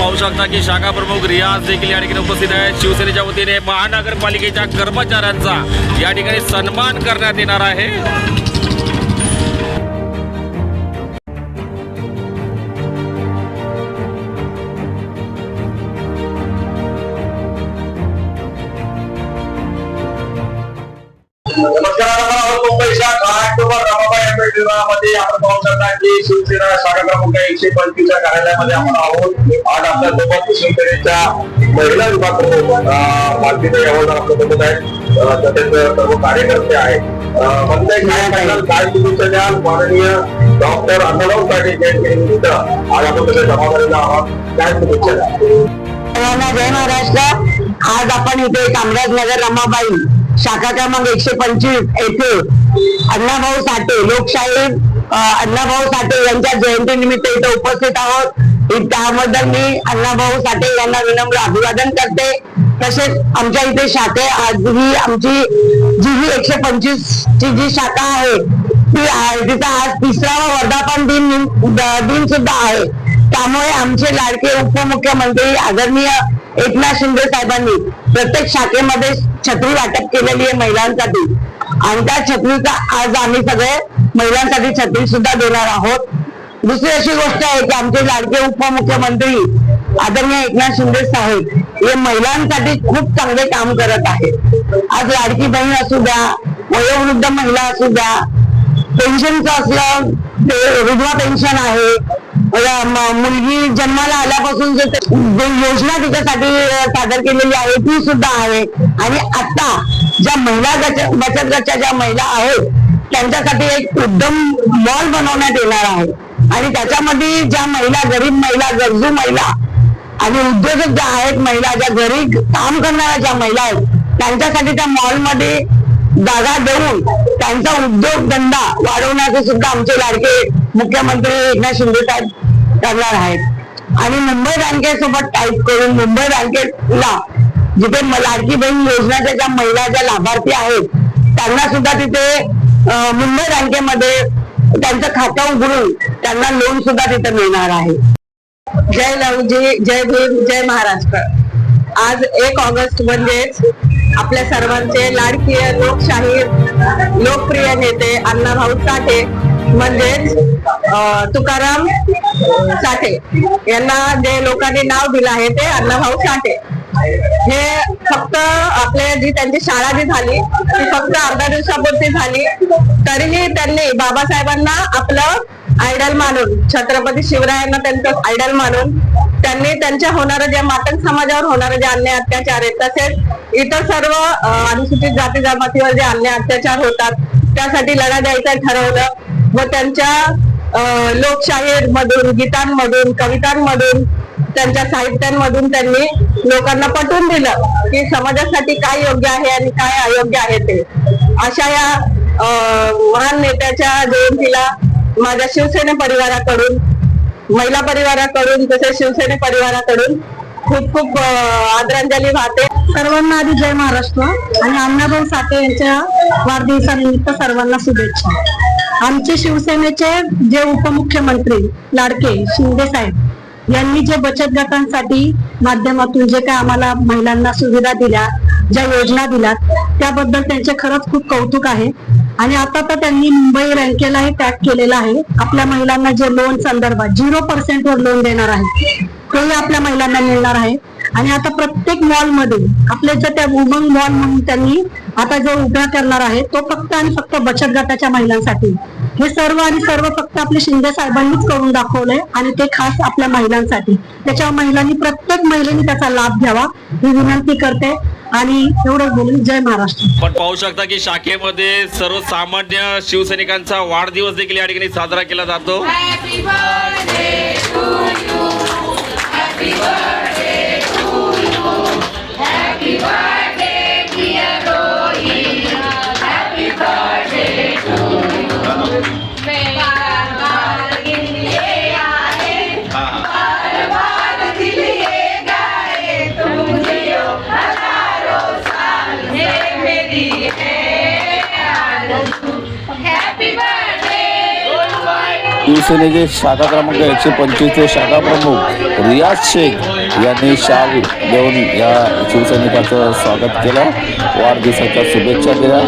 पाहू शकता की शाखा प्रमुख रियाज देखील या ठिकाणी उपस्थित आहेत. शिवसेनेच्या वतीने महानगरपालिकेच्या कर्मचाऱ्यांचा या ठिकाणी सन्मान करण्यात येणार आहे. नमस्कार आपण पाहू शकता की शिवसेना शाखा क्रमांक एकशे पंचवीसच्या कार्यालयामध्ये आपण आहोत. आज आपल्यासोबत शिवसेनेच्या महिला विभाग आहेत. तसेच सर्व कार्यकर्ते आहेत. अं, काय सांगाल काय शुभेच्छा माननीय डॉक्टर अण्णाभाऊ साठे जयंतीनिमित्त आज आपण सगळे जमा झालेलो काय शुभेच्छा जय महाराष्ट्र. आज आपण इथे कामराजनगर रमाबाई शाखा क्रमांक एकशे पंचवीस येथे अण्णाभाऊ साठे लोकशाही अण्णाभाऊ साठे यांच्या जयंतीनिमित्त इथे उपस्थित आहोत. त्याबद्दल मी अण्णाभाऊ साठे यांना विनम्र अभिवादन करते. तसेच आमच्या इथे शाखे आज ही आमची जी ही एकशे पंचवीस ची जी शाखा आहे ती तिचा आज तिसरा वर्धापन दिन दिन सुद्धा आहे. त्यामुळे आमचे लाडके उपमुख्यमंत्री आदरणीय एकनाथ शिंदे साहेबांनी प्रत्येक शाखेमध्ये छत्री वाटप केलेली आहे महिलांसाठी. आणि त्या छत्रीचा आज आम्ही सगळे महिलांसाठी छत्री सुद्धा देणार आहोत. दुसरी अशी गोष्ट आहे की आमचे लाडके उपमुख्यमंत्री आदरणीय एकनाथ शिंदे साहेब हे महिलांसाठी खूप चांगले काम करत आहेत. आज लाडकी बहीण असू द्या वयोवृद्ध महिला असू द्या पेन्शनचं असलं ते विधवा पेन्शन आहे मुलगी जन्माला आल्यापासून जे योजना तिच्यासाठी सादर केलेली आहे ती सुद्धा आहे. आणि आता ज्या महिला बचत गटच्या ज्या महिला आहेत त्यांच्यासाठी एक उद्यम मॉल बनवण्यात येणार आहे. आणि त्याच्यामध्ये ज्या महिला गरीब महिला गरजू महिला आणि उद्योजक ज्या आहेत महिला ज्या घरी काम करणाऱ्या ज्या महिला आहेत त्यांच्यासाठी त्या मॉलमध्ये जागा देऊन त्यांचा उद्योगधंदा वाढवण्याचे सुद्धा आमचे लाडके मुख्यमंत्री एकनाथ शिंदे साहेब करणार आहेत. आणि मुंबई बँकेसोबत टाईप करून मुंबई बँकेला जिथे लाडकी बहीण योजनेच्या ज्या महिला ज्या लाभार्थी आहेत त्यांना सुद्धा तिथे मुंबई बँकेमध्ये त्यांचं खातं उघडून त्यांना लोन सुद्धा तिथे मिळणार आहे. जय लवजी जय भीम जय महाराष्ट्र. आज एक ऑगस्ट म्हणजेच आपल्या सर्वांचे लाडकीय लोकशाही लोकप्रिय नेते अण्णाभाऊ साठे म्हणजेच तुकाराम साठे यांना जे लोकांनी नाव दिलं आहे ते अण्णाभाऊ साठे. हे फक्त आपल्या जी त्यांची शाळा जी झाली ती फक्त अर्ध्या दिवसापुरती झाली. तरीही त्यांनी बाबासाहेबांना आपलं आयडल मानून छत्रपती शिवरायांना त्यांचं आयडल मानून त्यांनी त्यांच्या होणारं जे मातंग समाजावर होणारे जे अन्याय अत्याचार आहेत तसेच इतर सर्व अनुसूचित जाती जमातीवर जे अन्याय अत्याचार होतात त्यासाठी लढा द्यायचं ठरवलं. व त्यांच्या अं, लोकशाहीर मधून गीतांमधून कवितांमधून त्यांच्या साहित्यांमधून त्यांनी लोकांना पटवून दिलं की समाजासाठी काय योग्य आहे आणि काय अयोग्य आहे ते. अशा या महान नेत्याच्या जयंतीला माझ्या शिवसेने परिवाराकडून महिला परिवाराकडून तसेच शिवसेने परिवाराकडून खूप खूप आदरांजली वाहते. सर्वांना आधी जय महाराष्ट्र आणि अण्णाभाऊ साठे यांच्या वाढदिवसानिमित्त सर्वांना शुभेच्छा. आमचे शिवसेनेचे जे उपमुख्यमंत्री लाडके शिंदे साहेब यांनी जे बचत गटांसाठी माध्यमातून जे काय आम्हाला महिलांना सुविधा दिल्या ज्या योजना दिल्या त्याबद्दल त्यांचे खरंच खूप कौतुक आहे. आणि आता तर त्यांनी मुंबई बँकेलाही टॅग केलेला आहे. आपल्या महिलांना जे लोन संदर्भात झिरो पर्सेंट वर लोन देणार आहे. तेही आपल्या महिलांना मिळणार आहे. आणि आता प्रत्येक मॉलमध्ये आपले जे त्या वुमन मॉल म्हणून त्यांनी आता जो उभा करणार आहे तो फक्त आणि फक्त बचत गटाच्या महिलांसाठी. हे सर्व आणि सर्व फक्त आपले शिंदे साहेबांनीच करून दाखवलंय आणि ते खास आपल्या महिलांसाठी. त्याच्यावर महिलांनी प्रत्येक महिलेने त्याचा लाभ घ्यावा ही विनंती करते. आणि एवढंच बोलून जय महाराष्ट्र. पण पाहू शकता की शाखेमध्ये सर्वसामान्य शिवसैनिकांचा वाढदिवस देखील या ठिकाणी साजरा केला जातो. We were. शिवसेनेचे शाखा क्रमांक एकशे पंचवीसचे शाखा प्रमुख रियाज शेख यांनी शाल देऊन या शिवसैनिकाचं स्वागत केलं. वाढदिवसाच्या शुभेच्छा दिल्या.